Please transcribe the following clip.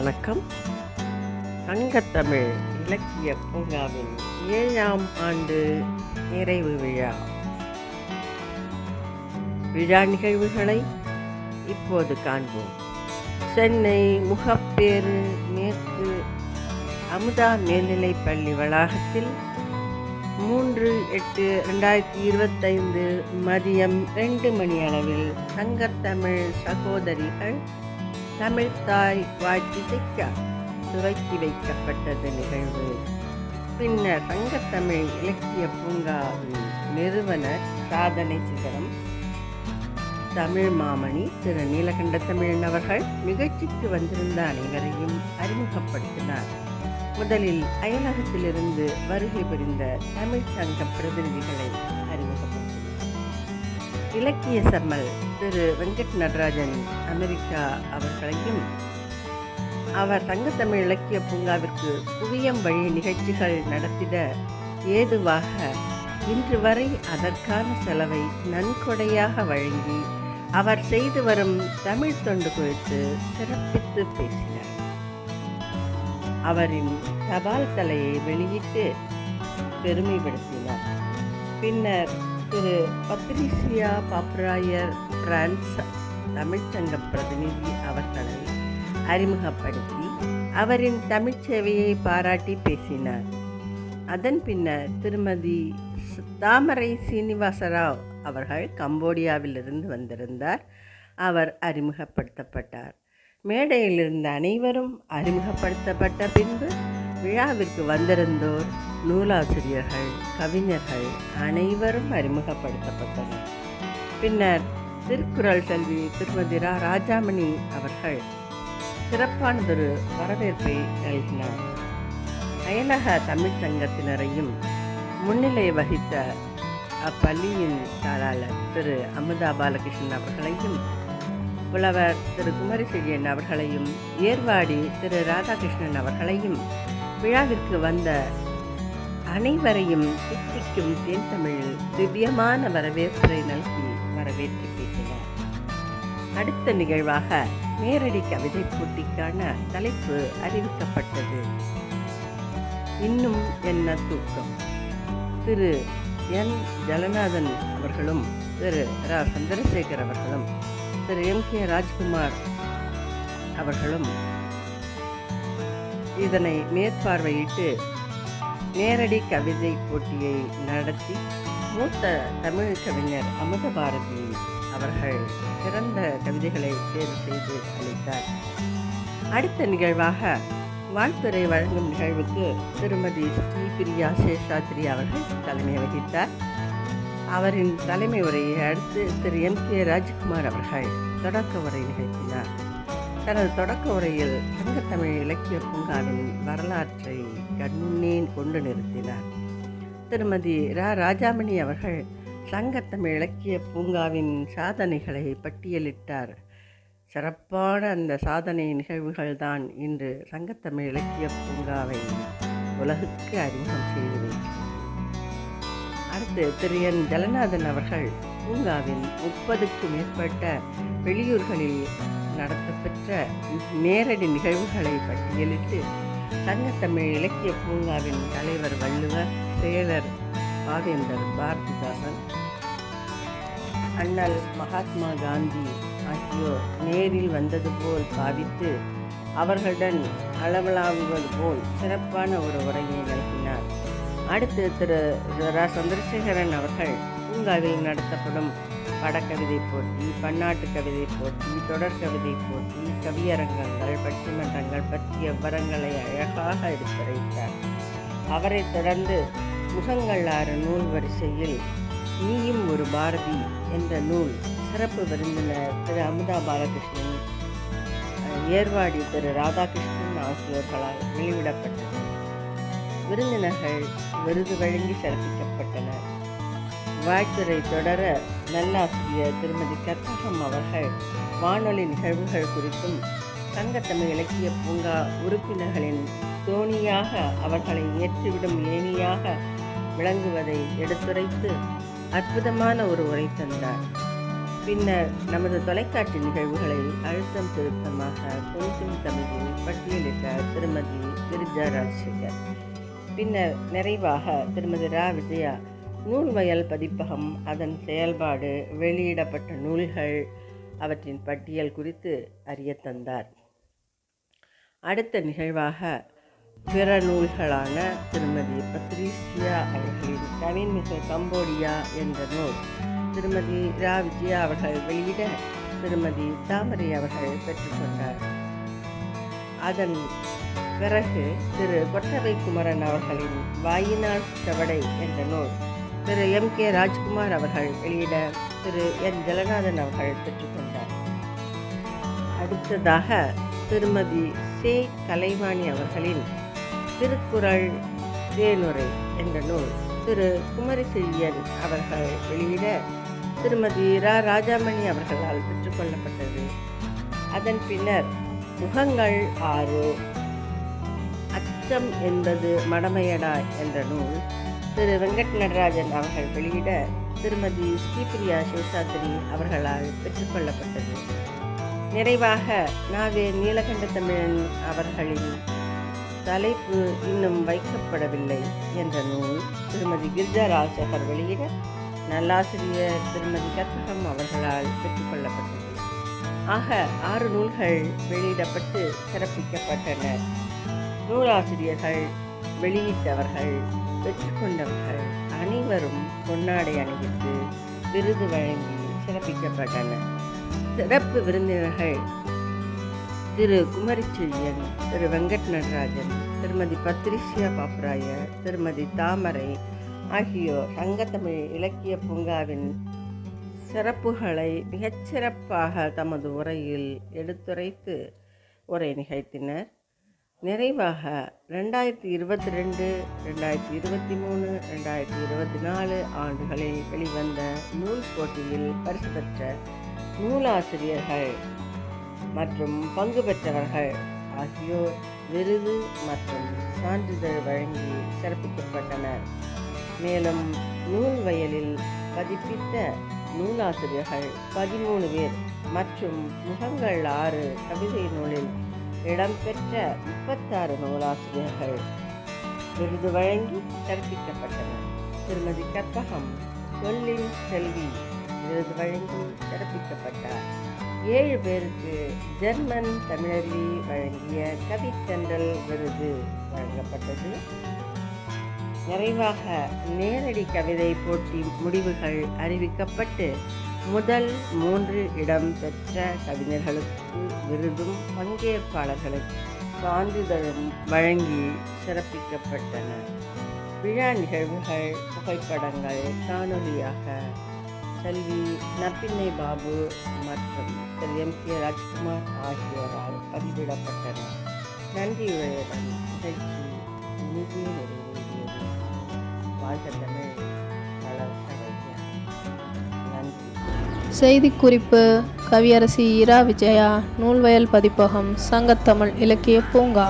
வணக்கம். சங்கத்தமிழ் இலக்கிய பூங்காவின் ஏழாம் ஆண்டு நிறைவு விழா. விழா நிகழ்வுகளை இப்போது காண்போம். சென்னை முகப்பேறு மேற்கு அமுதா மேல்நிலைப் பள்ளி வளாகத்தில் மூன்று எட்டு ரெண்டாயிரத்தி இருபத்தைந்து மதியம் ரெண்டு மணி அளவில் சங்கத்தமிழ் சகோதரிகள் தமிழ்த்தாய் வாழ்த்திசைக்க துவக்கி வைக்கப்பட்டது நிகழ்வு. பின்னர் சங்கத்தமிழ் இலக்கிய பூங்காவின் நிறுவனர் சாதனை சிகரம் தமிழ் மாமணி திரு நீலகண்ட தமிழன் அவர்கள் நிகழ்ச்சிக்கு வந்திருந்த அனைவரையும் அறிமுகப்படுத்தினார். முதலில் அயலகத்திலிருந்து வருகை புரிந்த தமிழ் சங்க பிரதிநிதிகளை அறிமுகப்படுத்தினார். இலக்கிய சம்மல் திரு வெங்கட் நடராஜன் அமெரிக்கா அவர்களையும் அவர் சங்கத்தமிழ் இலக்கிய பூங்காவிற்கு குவியம் வழி நிகழ்ச்சிகள் நடத்திட ஏதுவாக இன்று வரை அதற்கான செலவை நன்கொடையாக வழங்கி அவர் செய்து வரும் தமிழ் தொண்டு குறித்து சிறப்பித்து பேசினார். அவரின் தபால் தலையை வெளியிட்டு பெருமைப்படுத்தினார். பின்னர் திரு பத்ரிசியா பாப்ராயர் பிரான்ஸ் தமிழ்ச்சங்க பிரதிநிதி அவர்களை அறிமுகப்படுத்தி அவரின் தமிழ்ச் சேவையை பாராட்டி பேசினார். அதன் பின்னர் திருமதி தாமரை சீனிவாசராவ் அவர்கள் கம்போடியாவிலிருந்து வந்திருந்தார். அவர் அறிமுகப்படுத்தப்பட்டார். மேடையில் இருந்த அனைவரும் அறிமுகப்படுத்தப்பட்ட பின்பு விழாவிற்கு வந்திருந்தோர் நூலாசிரியர்கள் கவிஞர்கள் அனைவரும் அறிமுகப்படுத்தப்பட்டனர். பின்னர் திருக்குறள் செல்வி திருமதி ரா ராஜாமணி அவர்கள் சிறப்பானதொரு வரவேற்பை நல்கினார் அயலக தமிழ்ச் சங்கத்தினரையும் முன்னிலை வகித்த அப்பள்ளியின் தாளாளர் திரு அமுதா பாலகிருஷ்ணன் அவர்களையும் புலவர் திரு குமரி செழியன் அவர்களையும் ஏர்வாடி திரு ராதாகிருஷ்ணன் அவர்களையும் விழாவிற்கு வந்த அனைவரையும் தித்திக்கும் தென் தமிழில் திவ்யமான வரவேற்புரை நல்கி வரவேற்று பேசினார் அடுத்த நிகழ்வாக நேரடி கவிதை போட்டிக்கான தலைப்பு அறிவிக்கப்பட்டது. இன்னும் என்ன தூக்கம்? திரு. என். ஜலநாதன் அவர்களும் திரு. ரா. சந்திரசேகர் அவர்களும் திரு. எம். கே. ராஜ்குமார் அவர்களும் இதனை மேற்பார்வையிட்டு நேரடி கவிதை போட்டியை நடத்தி மூத்த தமிழ் கவிஞர் அமுத பாரதி அவர்கள் சிறந்த கவிதைகளை தேர்வு செய்து அளித்தார். அடுத்த நிகழ்வாக வாழ்த்துறை வழங்கும் நிகழ்வுக்கு திருமதி ஸ்ரீ பிரியா சேஷாத்ரி அவர்கள் தலைமை வகித்தார். அவரின் தலைமை உரையை அடுத்து திரு எம் கே ராஜ்குமார் அவர்கள் தொடக்க உரை நிகழ்த்தினார். தனது தொடக்க உரையில் தங்கத்தமிழ் இலக்கிய பூங்காவின் வரலாற்றை கண்ணீர் கொண்டு நிறுத்தினார். திருமதி ரா. ராஜாமணி அவர்கள் சங்கத்தமிழ் இலக்கிய பூங்காவின் சாதனைகளை பட்டியலிட்டார். சிறப்பான அந்த சாதனை நிகழ்வுகள் தான் இன்று சங்கத்தமிழ் இலக்கிய பூங்காவை உலகுக்கு அறிமுகம் செய்து அடுத்து திரு. என். ஜலநாதன் அவர்கள் பூங்காவின் முப்பதுக்கு மேற்பட்ட வெளியூர்களில் நடத்தப்பெற்ற நேரடி நிகழ்வுகளை பட்டியலிட்டு சங்கத்தமிழ் இலக்கிய பூங்காவின் தலைவர் வள்ளுவர் செயலர் பாவேந்தர் பாரதிதாசன் அண்ணல் மகாத்மா காந்தி ஆகியோர் நேரில் வந்தது போல் பாவித்து அவர்களுடன் அளவலாவுவது போல் சிறப்பான ஒரு உரையை நல்கினார் அடுத்து திரு ரா சந்திரசேகரன் அவர்கள் பூங்காவில் நடத்தப்படும் படக்கவிதை போட்டி பன்னாட்டு கவிதை போட்டி தொடர் கவிதை போட்டி கவியரங்கங்கள் பட்டிமன்றங்கள் பற்றிய விவரங்களை அழகாக எடுத்துரைத்தார். அவரைத் தொடர்ந்து முகங்கள் ஆறு நூல் வரிசையில் நீயும் ஒரு பாரதி என்ற நூல் சிறப்பு விருந்தினர் திரு அமுதா பாலகிருஷ்ணன் ஏர்வாடி திரு ராதாகிருஷ்ணன் ஆகியோர்களால் வெளியிடப்பட்டது. விருந்தினர்கள் விருது வழங்கி சிறப்பிக்கப்பட்டது வாழ்த்துறை தொடர நல்லாசிரியர் திருமதி கற்பகம் அவர்கள் வானொலி நிகழ்வுகள் குறித்தும் சங்கத்தமிழ் இலக்கிய பூங்கா உறுப்பினர்களின் தோணியாக அவர்களை ஏற்றிவிடும் ஏணியாக விளங்குவதை எடுத்துரைத்து அற்புதமான ஒரு உரை தந்தார். பின்னர் நமது தொலைக்காட்சி நிகழ்வுகளை அழுத்தம் திருத்தமாக கொஞ்சம் தமிழில் பட்டியலிட்டார் திருமதி கிரிஜா ராஜசேகர். பின்னர் நிறைவாக திருமதி ரா. விஜயா நூல்வயல் பதிப்பகம் அதன் செயல்பாடு வெளியிடப்பட்ட நூல்கள் அவற்றின் பட்டியல் குறித்து அறிய தந்தார். அடுத்த நிகழ்வாக பிற நூல்களான திருமதி பத்ரீசியா அவர்களின் கவின்மிகு கம்போடியா என்ற நூல் திருமதி ரா விஜயா அவர்கள் வெளியிட திருமதி தாமரை அவர்கள் பெற்றுக்கொண்டார் அதன் பிறகு திரு கொட்டவை குமரன் அவர்களின் வாயினால் செவடை என்ற நூல் திரு எம் கே ராஜ்குமார் அவர்கள் வெளியிட திரு என் ஜலநாதன் அவர்கள் பெற்றுக்கொண்டார். அடுத்ததாக திருமதி சே கலைவாணி அவர்களின் திருக்குறள் தேனுரை என்ற நூல் திரு குமரிசெழியன் அவர்கள் வெளியிட திருமதி ரா ராஜாமணி அவர்களால் பெற்றுக்கொள்ளப்பட்டது. அதன் பின்னர் முகங்கள் ஆறு அச்சம் என்பது மடமையடா என்ற நூல் திரு வெங்கட் நடராஜன் அவர்கள் வெளியிட திருமதி ஸ்ரீபிரியா சிவசாத்திரி அவர்களால் பெற்றுக்கொள்ளப்பட்டது. நிறைவாக நாவே நீலகண்ட தமிழன் அவர்களின் தலைப்பு இன்னும் வைக்கப்படவில்லை என்ற நூல் திருமதி கிர்ஜா ராஜசேகர் வெளியிட நல்லாசிரியர் திருமதி கற்பகம் அவர்களால் பெற்றுக்கொள்ளப்பட்டது. ஆக ஆறு நூல்கள் வெளியிடப்பட்டு சிறப்பிக்கப்பட்டன. நூலாசிரியர்கள் வெளியிட்டவர்கள் பெற்றுக்கொண்டவர்கள் அனைவரும் பொன்னாடை அணிவித்து விருது வழங்கி சிறப்பிக்கப்பட்டனர். சிறப்பு விருந்தினர்கள் திரு குமரிச்செழியன் திரு வெங்கட் நடராஜன் திருமதி பத்ரிஷியா பாப்ராய திருமதி தாமரை ஆகியோர் சங்கத்தமிழ் இலக்கிய பூங்காவின் சிறப்புகளை மிகச்சிறப்பாக தமது உரையில் எடுத்துரைத்து உரை நிகழ்த்தினர். நிறைவாக ரெண்டாயிரத்தி இருபத்தி ரெண்டு ரெண்டாயிரத்தி இருபத்தி மூணு ரெண்டாயிரத்தி இருபத்தி நாலு ஆண்டுகளில் வெளிவந்த நூல் போட்டியில் பரிசு பெற்ற நூலாசிரியர்கள் மற்றும் பங்கு பெற்றவர்கள் ஆகியோர் விருது மற்றும் சான்றிதழ் வழங்கி சிறப்பிக்கப்பட்டனர். மேலும் நூல் வயலில் பதிப்பித்த நூலாசிரியர்கள் பதிமூணு பேர் மற்றும் முகங்கள் ஆறு கவிதை நூலில் இடம்பெற்ற முப்பத்தாறு நூலாசிரியர்கள் விருது வழங்கி சிறப்பிக்கப்பட்டனர். திருமதி கற்பகம் சொல்லின் செல்வி விருது வழங்கி சிறப்பிக்கப்பட்டார். ஏழு பேருக்கு ஜெர்மன் தமிழர்லி வழங்கிய கவித்தென்றல் விருது வழங்கப்பட்டது. நிறைவாக நேரடி கவிதை போட்டி முடிவுகள் அறிவிக்கப்பட்டு முதல் மூன்று இடம் பெற்ற கவிஞர்களுக்கு விருதும் பங்கேற்பாளர்களுக்கு சான்றிதழும் வழங்கி சிறப்பிக்கப்பட்டன. விழா நிகழ்வுகள் புகைப்படங்கள் காணொலியாக செல்வி நப்பிண்ணை பாபு மற்றும் திரு எம் கே ராஜ்குமார் ஆகியோரால் பதிவிடப்பட்டன. நன்றியுரையுடன் நிகழ்ச்சி இனிதே நிறைவேறியது வாழ்க செய்திக்குறிப்பு கவியரசி இரா விஜயா நூல்வயல் பதிப்பகம் சங்கத்தமிழ் இலக்கிய பூங்கா.